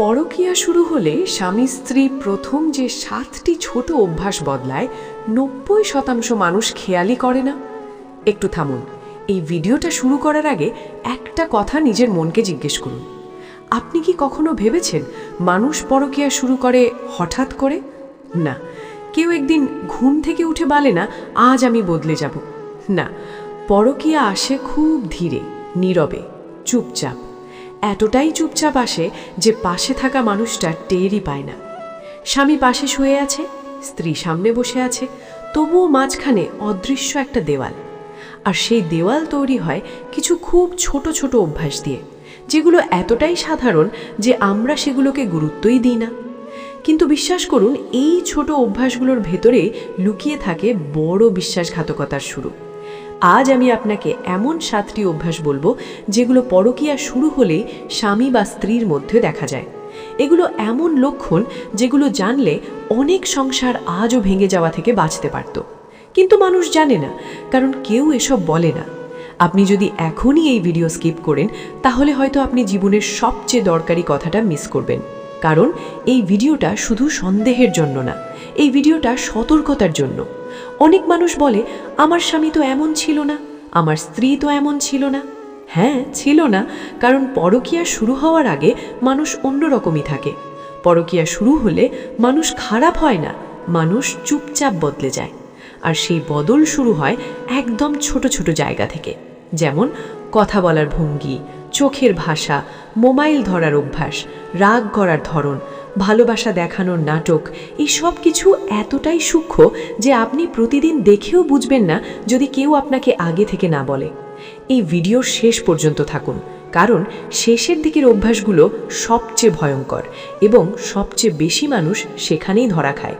পরকীয়া শুরু হলে স্বামী স্ত্রী প্রথম যে সাতটি ছোট অভ্যাস বদলায়, নব্বই শতাংশ মানুষ খেয়ালই করে না। একটু থামুন, এই ভিডিওটা শুরু করার আগে একটা কথা নিজের মনকে জিজ্ঞেস করুন। আপনি কি কখনো ভেবেছেন মানুষ পরকীয়া শুরু করে হঠাৎ করে? না, কেউ একদিন ঘুম থেকে উঠে বলে না, আজ আমি বদলে যাব। না, পরকীয়া আসে খুব ধীরে, নীরবে, চুপচাপ। এতটাই চুপচাপ আসে যে পাশে থাকা মানুষটা টেরই পায় না। স্বামী পাশে শুয়ে আছে, স্ত্রী সামনে বসে আছে, তবুও মাঝখানে অদৃশ্য একটা দেওয়াল। আর সেই দেওয়াল তৈরি হয় কিছু খুব ছোট ছোট অভ্যাস দিয়ে, যেগুলো এতটাই সাধারণ যে আমরা সেগুলোকে গুরুত্বই দিই না। কিন্তু বিশ্বাস করুন, এই ছোট অভ্যাসগুলোর ভেতরে লুকিয়ে থাকে বড় বিশ্বাসঘাতকতার শুরু। আজ আমি আপনাকে এমন সাতটি অভ্যাস বলব যেগুলো পরকীয়া শুরু হলেই স্বামী বা স্ত্রীর মধ্যে দেখা যায়। এগুলো এমন লক্ষণ যেগুলো জানলে অনেক সংসার আজও ভেঙে যাওয়া থেকে বাঁচতে পারত। কিন্তু মানুষ জানে না, কারণ কেউ এসব বলে না। আপনি যদি এখনই এই ভিডিও স্কিপ করেন, তাহলে হয়তো আপনি জীবনের সবচেয়ে দরকারি কথাটা মিস করবেন। কারণ এই ভিডিওটা শুধু সন্দেহের জন্য না, এই ভিডিওটা সতর্কতার জন্য। অনেক মানুষ বলে, আমার স্বামী তো এমন ছিল না, আমার স্ত্রী তো এমন ছিল না। হ্যাঁ ছিল না, কারণ পরকীয়া শুরু হওয়ার আগে মানুষ অন্যরকমই থাকে। পরকীয়া শুরু হলে মানুষ খারাপ হয় না, মানুষ চুপচাপ বদলে যায়। আর সেই বদল শুরু হয় একদম ছোট ছোট জায়গা থেকে। যেমন কথা বলার ভঙ্গি, চোখের ভাষা, মোবাইল ধরার অভ্যাস, রাগ করার ধরন ভালোবাসা দেখানোর নাটক, এই সব কিছু এতটাই সূক্ষ্ম যে আপনি প্রতিদিন দেখেও বুঝবেন না যদি কেউ আপনাকে আগে থেকে না বলে। এই ভিডিওর শেষ পর্যন্ত থাকুন, কারণ শেষের দিকের অভ্যাসগুলো সবচেয়ে ভয়ঙ্কর এবং সবচেয়ে বেশি মানুষ সেখানেই ধরা খায়।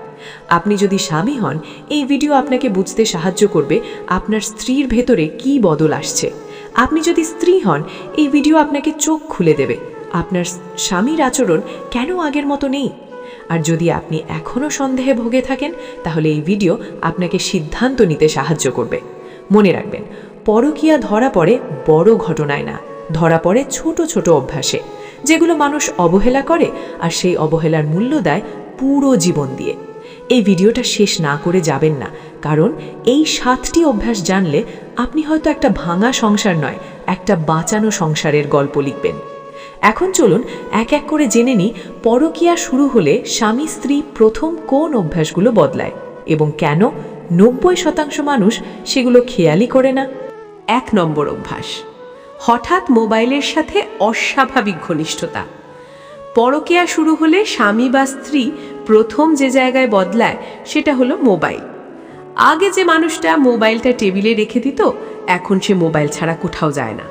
আপনি যদি স্বামী হন, এই ভিডিও আপনাকে বুঝতে সাহায্য করবে আপনার স্ত্রীর ভেতরে কি বদল আসছে। আপনি যদি স্ত্রী হন, এই ভিডিও আপনাকে চোখ খুলে দেবে। আপনার স্বামীর আচরণ কেন আগের মতো নেই? আর যদি আপনি এখনও সন্দেহে ভোগে থাকেন, তাহলে এই ভিডিও আপনাকে সিদ্ধান্ত নিতে সাহায্য করবে। মনে রাখবেন, পরকীয়া ধরা পড়ে বড় ঘটনায় না, ধরা পড়ে ছোট ছোট অভ্যাসে, যেগুলো মানুষ অবহেলা করে আর সেই অবহেলার মূল্য দেয় পুরো জীবন দিয়ে। এই ভিডিওটা শেষ না করে যাবেন না, কারণ এই সাতটি অভ্যাস জানলে আপনি হয়তো একটা ভাঙা সংসার নয়, একটা বাঁচানো সংসারের গল্প লিখবেন। এখন চলুন এক এক করে জেনে নিই পরকীয়া শুরু হলে স্বামী স্ত্রী প্রথম কোন অভ্যাসগুলো বদলায় এবং কেন নব্বই শতাংশ মানুষ সেগুলো খেয়ালই করে না? এক নম্বর অভ্যাস, হঠাৎ মোবাইলের সাথে অস্বাভাবিক ঘনিষ্ঠতা। পরকীয়া শুরু হলে স্বামী বা স্ত্রী প্রথম যে জায়গায় বদলায় সেটা হলো মোবাইল। আগে যে মানুষটা মোবাইলটা টেবিলে রেখে দিত, এখন সে মোবাইল ছাড়া কোথাও যায় না।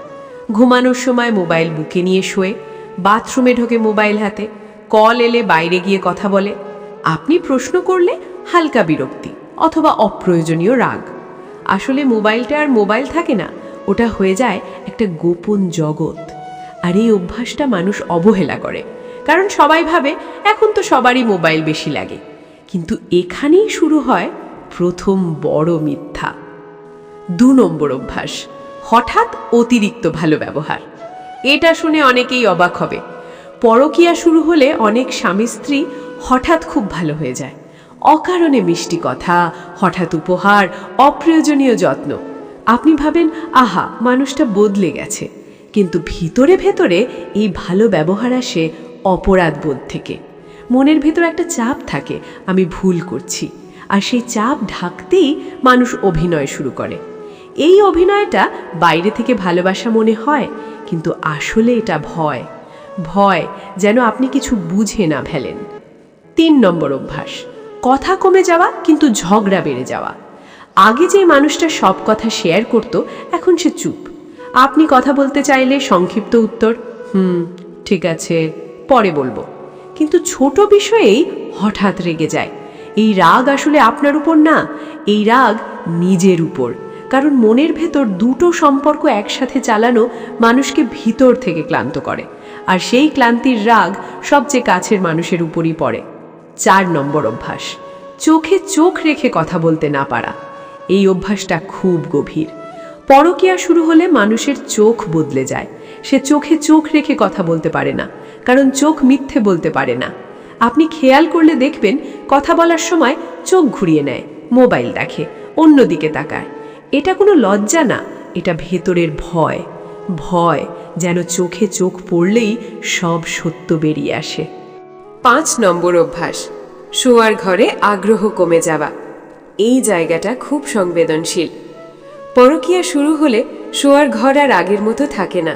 ঘুমানোর সময় মোবাইল বুকে নিয়ে শোয়ে, বাথরুমে ঢোকে মোবাইল হাতে, কল এলে বাইরে গিয়ে কথা বলে, আপনি প্রশ্ন করলে হালকা বিরক্তি অথবা অপ্রয়োজনীয় রাগ। আসলে মোবাইলটা আর মোবাইল থাকে না, ওটা হয়ে যায় একটা গোপন জগৎ। আর এই অভ্যাসটা মানুষ অবহেলা করে। কারণ সবাই ভাবে, এখন তো সবারই মোবাইল বেশি লাগে। কিন্তু এখানেই শুরু হয় প্রথম বড় মিথ্যা। দু নম্বর অভ্যাস। হঠাৎ অতিরিক্ত ভালো ব্যবহার। এটা শুনে অনেকেই অবাক হবে। পরকীয়া শুরু হলে অনেক স্বামী স্ত্রী হঠাৎ খুব ভালো হয়ে যায়। অকারণে মিষ্টি কথা, হঠাৎ উপহার, অপ্রয়োজনীয় যত্ন। আপনি ভাবেন, আহা, মানুষটা বদলে গেছে। কিন্তু ভিতরে ভেতরে এই ভালো ব্যবহার আসে অপরাধ বোধ থেকে। মনের ভেতর একটা চাপ থাকে, আমি ভুল করছি। আর সেই চাপ ঢাকতেই মানুষ অভিনয় শুরু করে। এই অভিনয়টা বাইরে থেকে ভালোবাসা মনে হয়, কিন্তু আসলে এটা ভয়। ভয় যেন আপনি কিছু বুঝে না ফেলেন। তিন নম্বর অভ্যাস, কথা কমে যাওয়া কিন্তু ঝগড়া বেড়ে যাওয়া। আগে যে মানুষটা সব কথা শেয়ার করত, এখন সে চুপ। আপনি কথা বলতে চাইলে সংক্ষিপ্ত উত্তর, হুম, ঠিক আছে, পরে বলব। কিন্তু ছোট বিষয়েই হঠাৎ রেগে যায়। এই রাগ আসলে আপনার উপর না, এই রাগ নিজের উপর। কারণ মনের ভেতর দুটো সম্পর্ক একসাথে চালানো মানুষকে ভিতর থেকে ক্লান্ত করে। আর সেই ক্লান্তির রাগ সবচেয়ে কাছের মানুষের উপরই পড়ে। চার নম্বর অভ্যাস, চোখে চোখ রেখে কথা বলতে না পারা। এই অভ্যাসটা খুব গভীর। পরকীয়া শুরু হলে মানুষের চোখ বদলে যায়। সে চোখে চোখ রেখে কথা বলতে পারে না, কারণ চোখ মিথ্যে বলতে পারে না। আপনি খেয়াল করলে দেখবেন, কথা বলার সময় চোখ ঘুরিয়ে নেয়, মোবাইল দেখে, অন্যদিকে তাকায়। এটা কোনো লজ্জা না, এটা ভেতরের ভয়। ভয় যেন চোখে চোখ পড়লেই সব সত্য বেরিয়ে আসে। পাঁচ নম্বর অভ্যাস, শোয়ার ঘরে আগ্রহ কমে যাওয়া। এই জায়গাটা খুব সংবেদনশীল। পরকীয়া শুরু হলে শোয়ার ঘর আর আগের মতো থাকে না।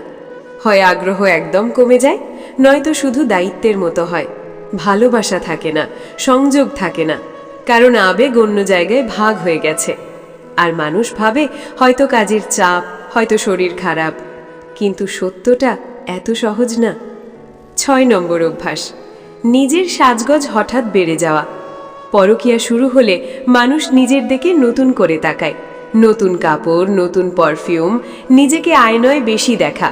হয় আগ্রহ একদম কমে যায়, নয়তো শুধু দায়িত্বের মতো হয়। ভালোবাসা থাকে না, সংযোগ থাকে না, কারণ আবেগ অন্য জায়গায় ভাগ হয়ে গেছে। আর মানুষ ভাবে হয়তো কাজের চাপ, হয়তো শরীর খারাপ। কিন্তু সত্যটা এত সহজ না। ছয় নম্বর অভ্যাস, নিজের সাজগজ হঠাৎ বেড়ে যাওয়া। পরকীয়া শুরু হলে মানুষ নিজের দিকে নতুন করে তাকায়। নতুন কাপড়, নতুন পারফিউম নিজেকে আয়নয় বেশি দেখা।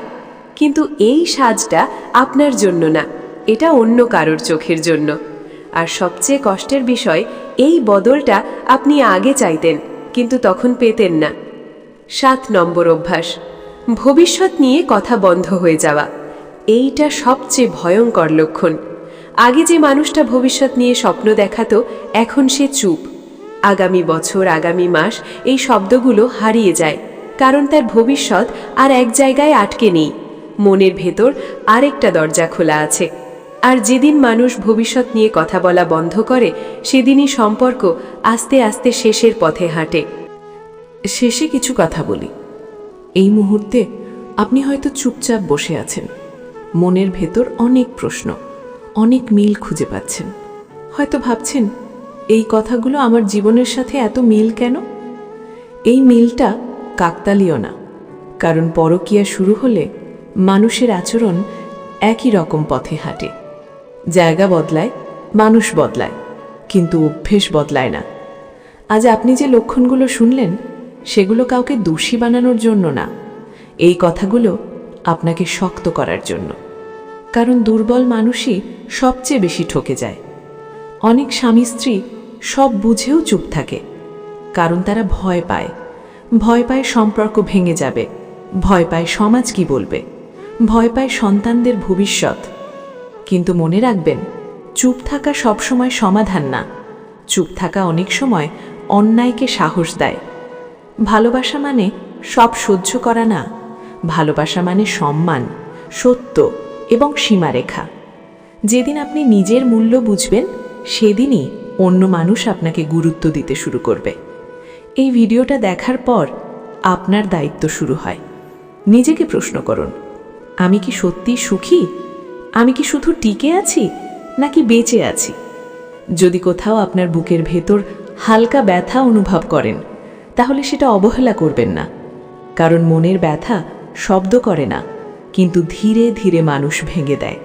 কিন্তু এই সাজটা আপনার জন্য না, এটা অন্য কারোর চোখের জন্য। আর সবচেয়ে কষ্টের বিষয়, এই বদলটা আপনি আগে চাইতেন। কিন্তু তখন পেতেন না। সাত নম্বর অভ্যাস, ভবিষ্যৎ নিয়ে কথা বন্ধ হয়ে যাওয়া। এইটা সবচেয়ে ভয়ঙ্কর লক্ষণ। আগে যে মানুষটা ভবিষ্যৎ নিয়ে স্বপ্ন দেখাতো, এখন সে চুপ। আগামী বছর, আগামী মাস এই শব্দগুলো হারিয়ে যায়, কারণ তার ভবিষ্যৎ আর এক জায়গায় আটকে নেই। মনের ভেতর আরেকটা দরজা খোলা আছে। আর যেদিন মানুষ ভবিষ্যৎ নিয়ে কথা বলা বন্ধ করে, সেদিনই সম্পর্ক আস্তে আস্তে শেষের পথে হাঁটে। শেষে কিছু কথা বলি। এই মুহূর্তে আপনি হয়তো চুপচাপ বসে আছেন। মনের ভেতর অনেক প্রশ্ন, অনেক মিল খুঁজে পাচ্ছেন। হয়তো ভাবছেন, এই কথাগুলো আমার জীবনের সাথে এত মিল কেন? এই মিলটা কাকতালীয় না, কারণ পরকীয়া শুরু হলে মানুষের আচরণ একই রকম পথে হাঁটে। জায়গা বদলায়, মানুষ বদলায়, কিন্তু অভ্যেস বদলায় না। আজ আপনি যে লক্ষণগুলো শুনলেন, সেগুলো কাউকে দোষী বানানোর জন্য না। এই কথাগুলো আপনাকে শক্ত করার জন্য। কারণ দুর্বল মানুষই সবচেয়ে বেশি ঠকে যায়। অনেক স্বামী স্ত্রী সব বুঝেও চুপ থাকে। কারণ তারা ভয় পায়। ভয় পায় সম্পর্ক ভেঙে যাবে। ভয় পায় সমাজ কি বলবে? ভয় পায় সন্তানদের ভবিষ্যৎ। কিন্তু মনে রাখবেন, চুপ থাকা সবসময় সমাধান না। চুপ থাকা অনেক সময় অন্যায়কে সাহস দেয়। ভালোবাসা মানে সব সহ্য করা না। ভালোবাসা মানে সম্মান, সত্য এবং সীমারেখা। যেদিন আপনি নিজের মূল্য বুঝবেন, সেদিনই অন্য মানুষ আপনাকে গুরুত্ব দিতে শুরু করবে। এই ভিডিওটা দেখার পর আপনার দায়িত্ব শুরু হয়। নিজেকে প্রশ্ন করুন, আমি কি সত্যি সুখী? আমি কি শুধু টিকে আছি, নাকি বেঁচে আছি? যদি কোথাও আপনার বুকের ভেতর হালকা ব্যথা অনুভব করেন, তাহলে সেটা অবহেলা করবেন না। কারণ মনের ব্যথা শব্দ করে না, কিন্তু ধীরে ধীরে মানুষ ভেঙে দেয়।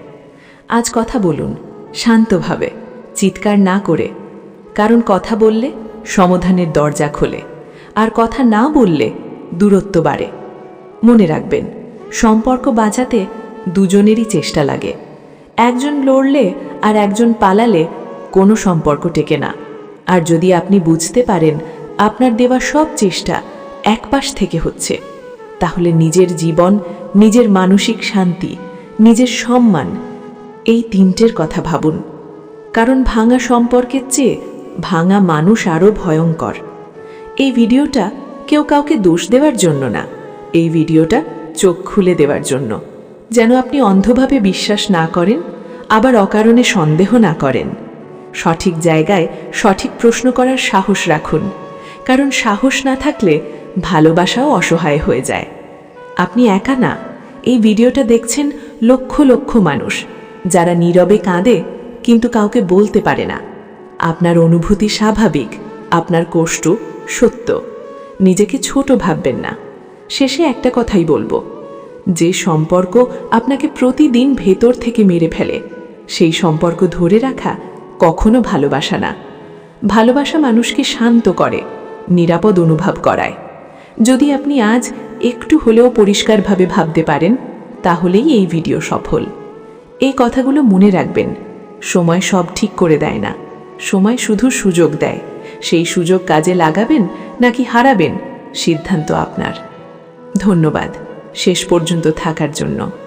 আজ কথা বলুন, শান্তভাবে, চিৎকার না করে। কারণ কথা বললে সমাধানের দরজা খোলে, আর কথা না বললে দূরত্ব বাড়ে। মনে রাখবেন, সম্পর্ক বাঁচাতে দুজনেরই চেষ্টা লাগে। একজন লড়লে আর একজন পালালে কোনো সম্পর্ক টেকে না। আর যদি আপনি বুঝতে পারেন আপনার দেওয়া সব চেষ্টা এক পাশ থেকে হচ্ছে, তাহলে নিজের জীবন, নিজের মানসিক শান্তি, নিজের সম্মান, এই তিনটের কথা ভাবুন। কারণ ভাঙা সম্পর্কের চেয়ে ভাঙা মানুষ আরও ভয়ঙ্কর। এই ভিডিওটা কেউ কাউকে দোষ দেওয়ার জন্য না, এই ভিডিওটা চোখ খুলে দেওয়ার জন্য। যেন আপনি অন্ধভাবে বিশ্বাস না করেন, আবার অকারণে সন্দেহ না করেন। সঠিক জায়গায় সঠিক প্রশ্ন করার সাহস রাখুন, কারণ সাহস না থাকলে ভালোবাসাও অসহায় হয়ে যায়। আপনি একা না, এই ভিডিওটা দেখছেন লক্ষ লক্ষ মানুষ, যারা নীরবে কাঁদে কিন্তু কাউকে বলতে পারে না। আপনার অনুভূতি স্বাভাবিক, আপনার কষ্ট সত্য। নিজেকে ছোট ভাববেন না। শেষে একটা কথাই বলব যে সম্পর্ক আপনাকে প্রতিদিন ভেতর থেকে মেরে ফেলে, সেই সম্পর্ক ধরে রাখা কখনো ভালোবাসা না। ভালোবাসা মানুষকে শান্ত করে, নিরাপদ অনুভব করায়। যদি আপনি আজ একটু হলেও পরিষ্কারভাবে ভাবতে পারেন, তাহলেই এই ভিডিও সফল। এই কথাগুলো মনে রাখবেন, সময় সব ঠিক করে দেয় না। সময় শুধু সুযোগ দেয়। সেই সুযোগ কাজে লাগাবেন নাকি হারাবেন, সিদ্ধান্ত আপনার। ধন্যবাদ। শেষ পর্যন্ত থাকার জন্য।